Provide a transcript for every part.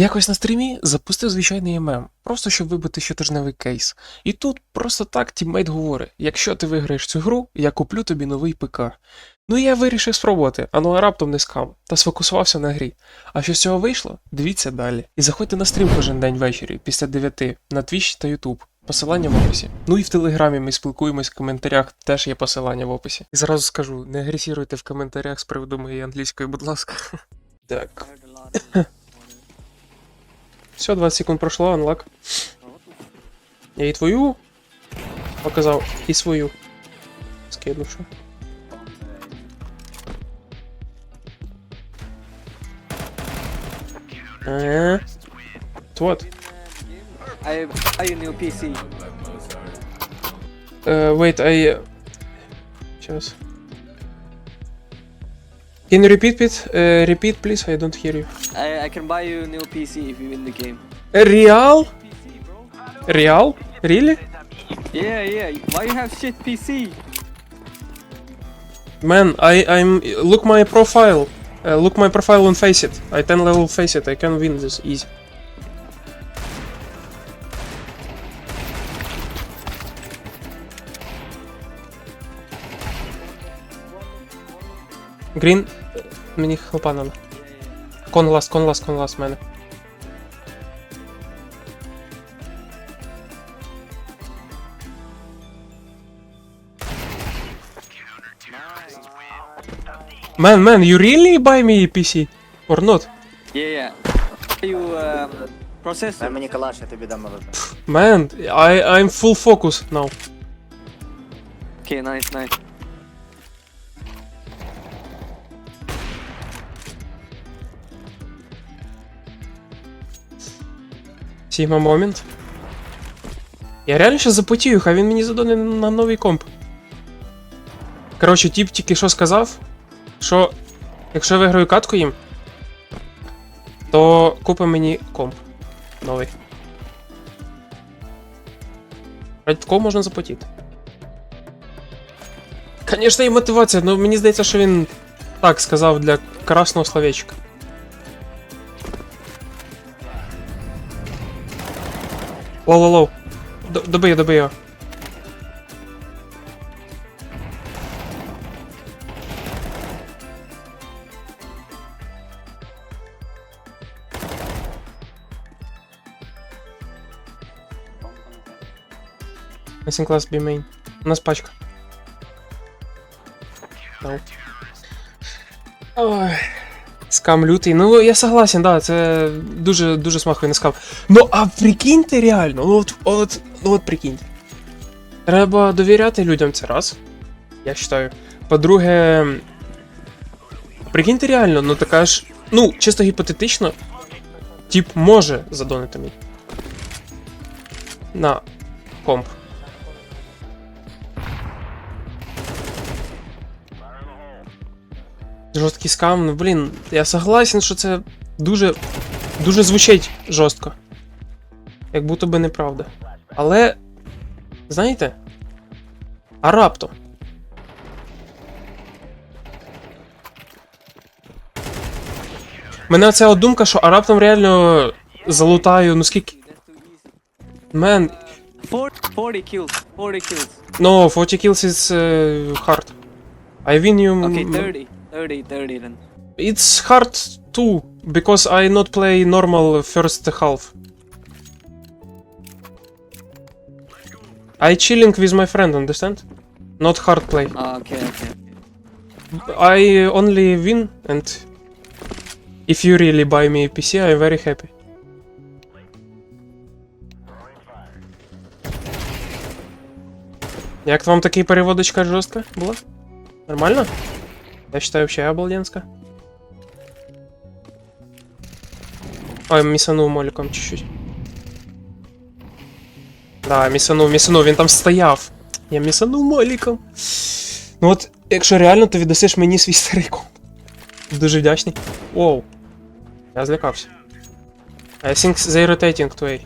Якось на стрімі запустив звичайний ММ, просто щоб вибити щотижневий кейс. І тут просто так тіммейт говорить: якщо ти виграєш цю гру, я куплю тобі новий ПК. Ну і я вирішив спробувати, а ну а раптом не скам, та сфокусувався на грі. А що з цього вийшло? Дивіться далі. І заходьте на стрім кожен день ввечері, після 9, на Twitch та YouTube. Посилання в описі. Ну і в телеграмі ми спілкуємось в коментарях, теж є посилання в описі. І зразу скажу, не агресіруйте в коментарях з приводу моєї англійської, будь ласка. Так. Все, 20 секунд пройшло, анлак. Я і твою показав, і свою. Скинувши. Е. Вот. I new PC. Uh, wait, I. Сейчас. Can you repeat it? Uh, repeat, please. I don't hear you. I, I can buy you a new PC if you win the game. Real? Real? Really? Yeah, yeah. Why you have shit PC? Man, I I'm look my profile. Uh, look my profile on Faceit. I 10 level Faceit. I can win this easy. Green, е, мені хлопа надо. Кон ласт, кон ласт, кон ласт мене. Man, man, you really buy me a PC? Or not? Yeah, yeah. You um, Дай processor. мені калаш, я тобі дам молоток. Man, I I'm full focus now. Okay, nice, nice. Сігма момент. Я реально щас запотію, хай він мені задоне на новий комп. Коротше, тіп тільки що сказав, що якщо я виграю катку їм, то купи мені комп новий. Ради такого можна запотіти. Звісно, і мотивація, але мені здається, що він так сказав для красного словечка. Лоу-лоу-лоу. Д- Добий, добий його. Missing class B main. У нас пачка. Ой. Скам лютий. Ну, я согласен, да, це дуже дуже смахує на скам. Ну, а прикиньте реально, ну от, от, ну от прикиньте. Треба довіряти людям це раз. Я вважаю. По-друге. Прикиньте реально, ну така ж. Ну, чисто гіпотетично, тип може задонити мій. На комп. Жорсткий скам, ну блін, я согласен, що це дуже. дуже звучить жорстко. Як будто би неправда. Але. Знаєте? А раптом. Мене оця от думка, що а раптом реально залутаю, ну скільки. Мен, 40, 40 kills. 40 kills. no, 40 kills is uh, hard. I win you. Okay, 30. 30, 30 then. It's hard too, because I not play normal first half. I chilling with my friend, understand? Not hard play. Ah, okay, okay. I only win, and if you really buy me a PC, I'm very happy. Як вам такий переводочка жорстка була? Нормально? Я считаю, вообще обалденска. Ой, місанув моліком чуть-чуть. Да, місанув, місанув, він там стояв. Я місанув моліком. Ну от, якщо реально, то віддасиш мені свій старий комп. Дуже вдячний. Оу. Я злякався. I think they rotating to A.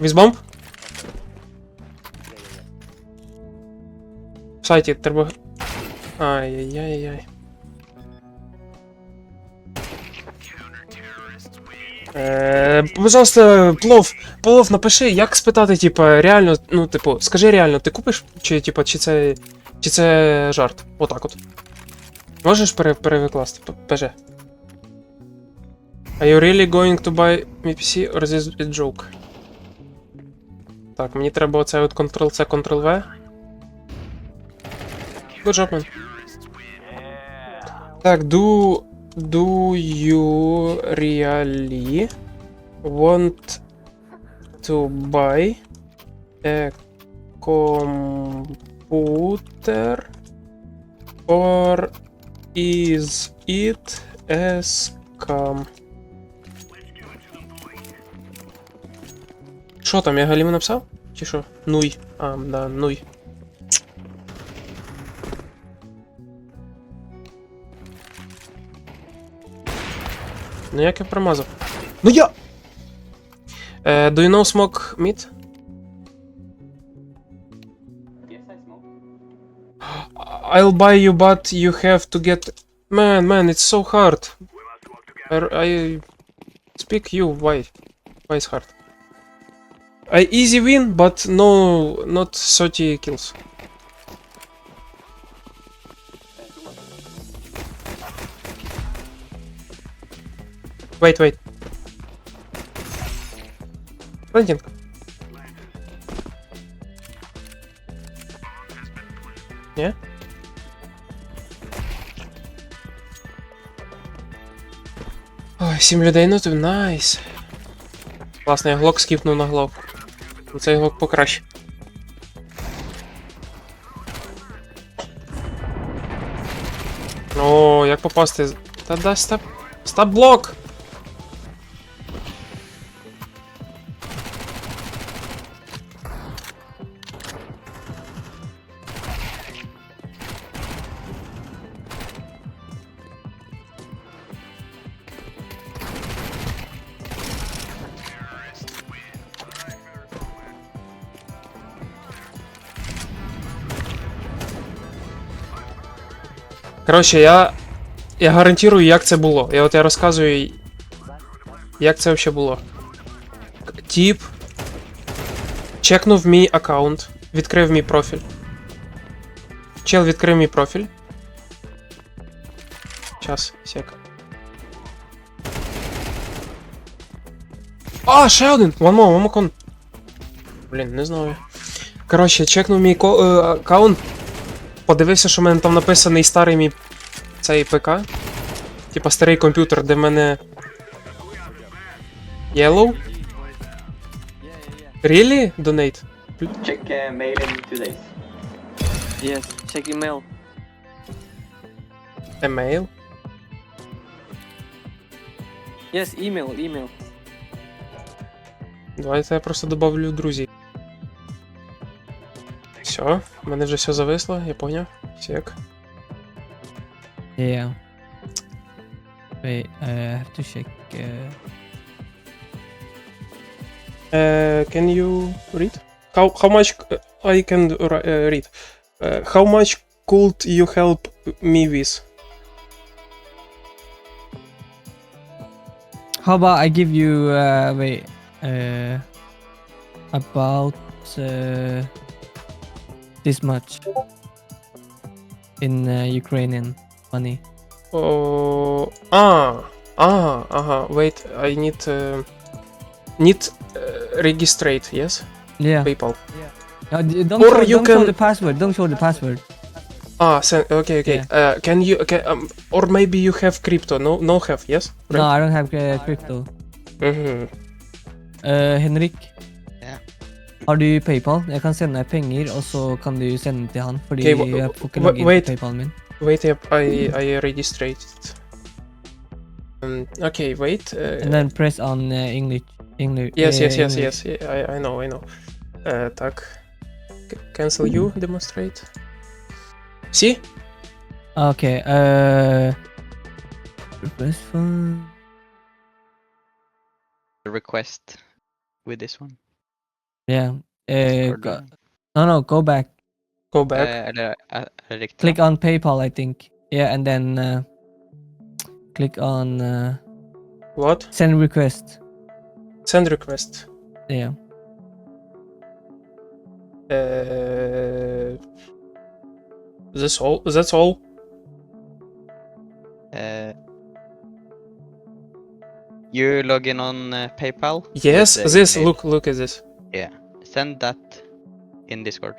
With bomb? В сайті треба. Ай-яй-яй-яй. Е, пожалуйста, плов, плов, напиши, як спитати, типа, реально, ну, типу, скажи реально, ти купиш, чи, типа, чи це. Чи це жарт? Отак от. Можеш пере, перекласти, ПЖ? Are you really going to buy me PC or is a joke? Так, мені треба оце от Ctrl-C, Ctrl-V. Good job, man. Так, do, do you really want to buy a computer or is it a scam? Що там, я Галіму написав? Чи що? Нуй. А, да, нуй. Ну як я промазав? Ну я! Е, do you know smoke meat? I'll buy you, but you have to get. Man, man, it's so hard. I, I speak you. Why? Why it's hard? I easy win, but no, not 30 kills. Wait, wait. Плантинг. Не? Ой, сім людей, ну то найс. Класно, я глок скіпнув на глок. Цей глок покраще. О, як попасти? Та да, стап. Стап блок! Коротше, я. Я гарантую, як це було. Я от я розказую, як це взагалі було. Тіп. Чекнув мій аккаунт. Відкрив мій профіль. Чел відкрив мій профіль. Час, сек. А, ще один! One more, one more con. Блін, не знаю. Коротше, чекнув мій ко- е, аккаунт. Подивився, що в мене там написаний старий мій цей ПК. Типа старий комп'ютер, де в мене. Yellow? Really? Donate? Check uh, mail in two days. Yes, check email. Email? Yes, email, email. Давайте я просто добавлю друзі. Все, в мене вже все зависло, я поняв. Сек. Yeah. Wait, I have to check. Uh, Uh, can you read? How how much uh, I can ri- uh, read? Uh, how much could you help me with? how about I give you? Uh, wait. Uh, about uh, this much in uh, Ukrainian money. Oh, ah, ah, uh-huh. Wait, I need uh, need uh, registrate. Yes, Yeah. PayPal. No, d- don't Or show, you don't show can- the password. Don't show the password. Ah, sen- okay, okay. Uh, can you? Okay, um, or maybe you have crypto? No, no have. Yes. No, I don't have uh, crypto. Mhm. Uh, Henrik. Ja. Har du PayPal? Jeg kan sende deg penger, og så kan du sende den til han. Fordi Okay, wha- jeg får ikke wha- logge inn wait. på PayPalen min. Wait, yep, I I registrated. Um, okay, wait. Uh, And then press on uh, English. English. yes, uh, yes, yes, English. yes. yeah, I I know, I know. Uh, так. C- cancel you. Demonstrate. See? Okay. Uh, request for. request with this one. Yeah. Uh, go, no, no. Go back. Go back. Eh, eller, eller riktig. Click on PayPal, I think. Yeah, and then uh, click on uh, What? Send request. Send request. Yeah. Uh, this all. Is That's all. Uh, you log in on uh, PayPal. Yes. This. email. Look. Look at this. Yeah, send that in Discord.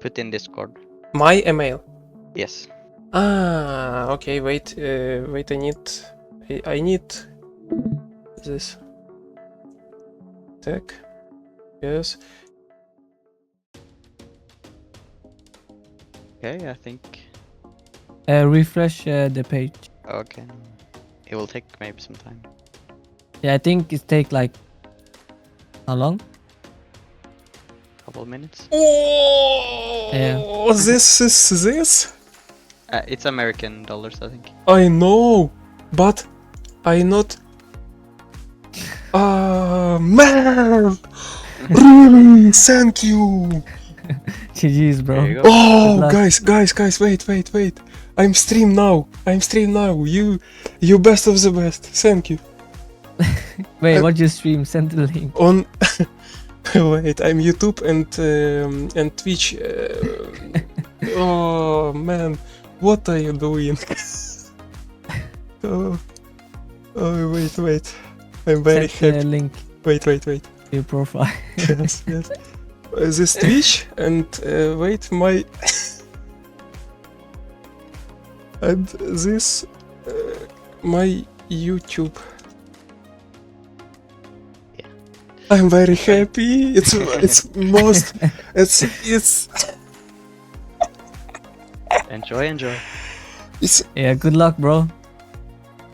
Put in Discord. My email. Yes. Ah. Okay. Wait. Uh, wait. I need. I, I need this. Tag. Yes. Okay, I think. Uh, refresh uh, the page. Okay. It will take maybe some time. Yeah, I think it take like how long? Couple minutes. Oh. This is this. Uh, it's American dollars, I think. I know, but I not. Ah man, really, thank you. GG's, bro. You. Oh, guys, guys, guys, wait, wait, wait. I'm stream now. I'm stream now. You, you best of the best. Thank you. Wait, Uh, what you stream? Send the link. On, wait, I'm YouTube and um, and Twitch. Uh, oh man, what are you doing? oh, oh, wait, wait. I'm very Send happy. link Wait, wait, wait. your profile. yes, yes. Uh, this Twitch and uh, wait, my and this uh, my YouTube. I'm very happy. It's it's most it's it's Enjoy, enjoy. it's yeah, good luck, bro.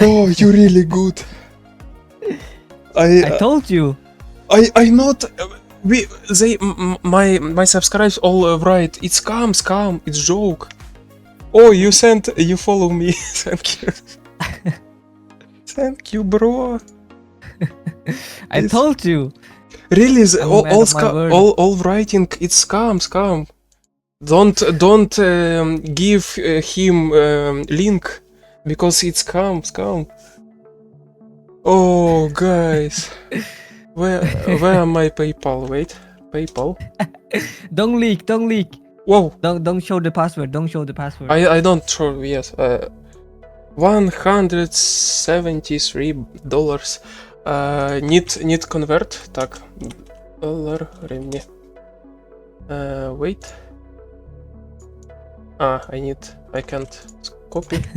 oh you're really good. I I told you. I I not we they m- m- my my subscribers all uh, write it's scam scam it's joke. Oh you sent you follow me thank you. thank you bro. I Yes. told you. Really the, all all, of my sca- word. all all writing it's scam scam. Don't don't um, give uh, him um, link because it's scam scam. Oh guys. Where where am my PayPal? Wait. PayPal. Don't leak. Don't leak. Whoa. Don't don't show the password. Don't show the password. I I don't show. yes. Uh, one hundred seventy three dollars. Uh, need need convert. Так. Доллар гривни. Uh, wait. Ah, I need. I can't copy.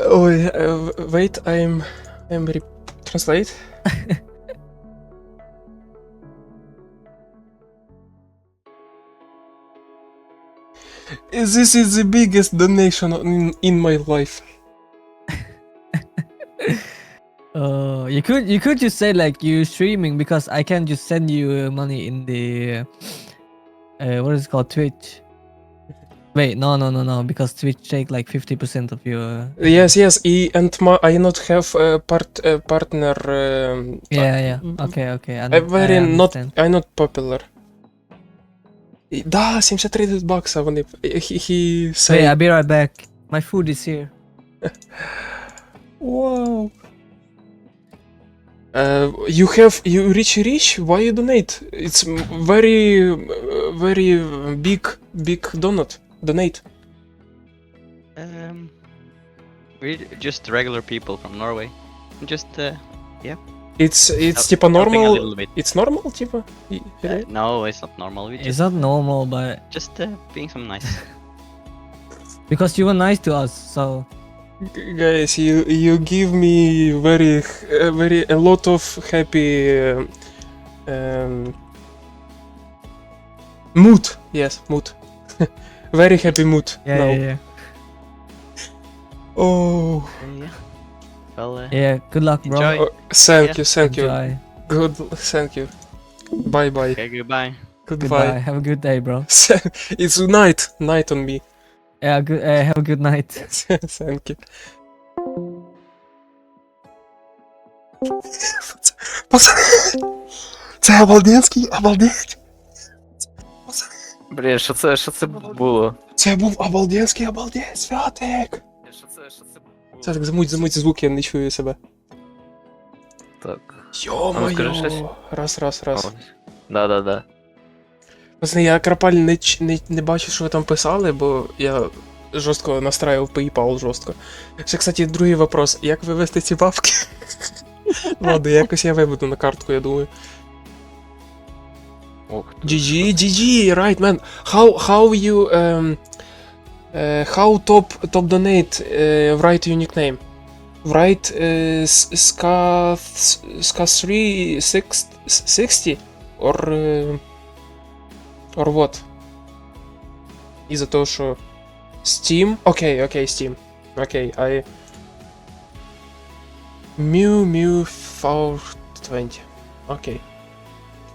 oh, uh, wait. I'm. I'm re- translate. This is the biggest donation in, in my life. Uh, you could you could just say like you streaming because I can just send you uh, money in the uh, what is it called Twitch. Wait, no, no, no, no, because Twitch take like fifty percent of your. Yes, yes, I, and my, I not have a part uh, partner. Um, Yeah, yeah. Okay, okay. I, I'm very I not. I'm not popular. І- Да, 73 бакса вони. He, he say, Wait, I'll be right back. My food is here. wow. Uh, you have you reach rich. Why you donate? It's m- very uh, very big big donut donate. Um, we're just regular people from Norway. Just uh, It's it's help- типа helping a normal. little bit. It's normal типа. И- Uh, no, it's not normal. We It's just not normal, but just uh, being some nice. because you were nice to us, so G- Guys, you you give me very uh, very a lot of happy um, um, mood. Yes, mood. very happy mood yeah, now. yeah, yeah. Oh, Uh, yeah. Well, uh, Yeah, good luck, bro. Enjoy. oh, thank Yeah. you, thank you. Enjoy. Good, thank you. Bye bye. okay, goodbye. Goodbye. Goodbye. Have a good day, bro. it's night, night on me. Yeah, good. Uh, have a good night. thank you. Пацаны, це обалденський, обалдеть. Пацаны. Блін, що це, що це було? Це був обалденський обалденський святик! Що це, що це було? Це так замуть, замуть звук, я не чую себе. Так. Йо-моє. скажи щось. Раз, раз, раз. Да, да, да. Власне, я крапаль не, ч- не, не бачу, що ви там писали, бо я жорстко настраював PayPal жорстко. Ще, кстати, другий вопрос. Як вивести ці бабки? Ладно, якось я виведу на картку, я думаю. Ох, ти. GG, GG, right, man. How, how you, um, how top, top donate, uh, write your nickname? Write, uh, ska, ska 3, 60, or, uh, or what? Із-за того, що Steam? Окей, окей, Steam. Окей, I... Mew Mew 420. Окей.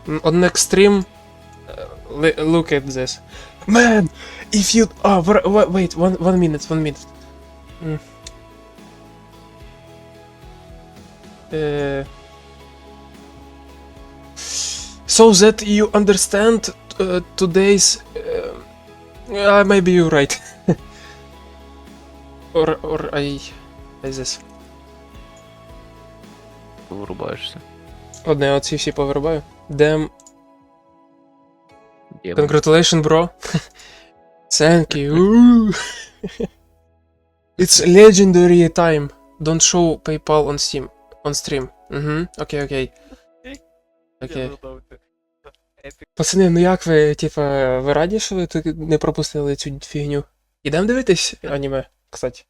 Mm, On next stream, uh, li- look at this. Man, if you... Ah, wha- wha- wait, one, one minute, one minute. Mm. Uh, so that you understand uh, today's... Uh, uh, maybe you're right. or, or I... Is this? Врубаєшся. Одне, оці всі повирубаю. Damn, Демон. Congratulations, bro. Thank you. it's legendary time. Don't show PayPal on Steam. On stream. Угу. Окей, окей. Окей. Пацани, ну як ви, типа, ви раді, що ви не пропустили цю фігню? Ідемо дивитись аніме, кстати.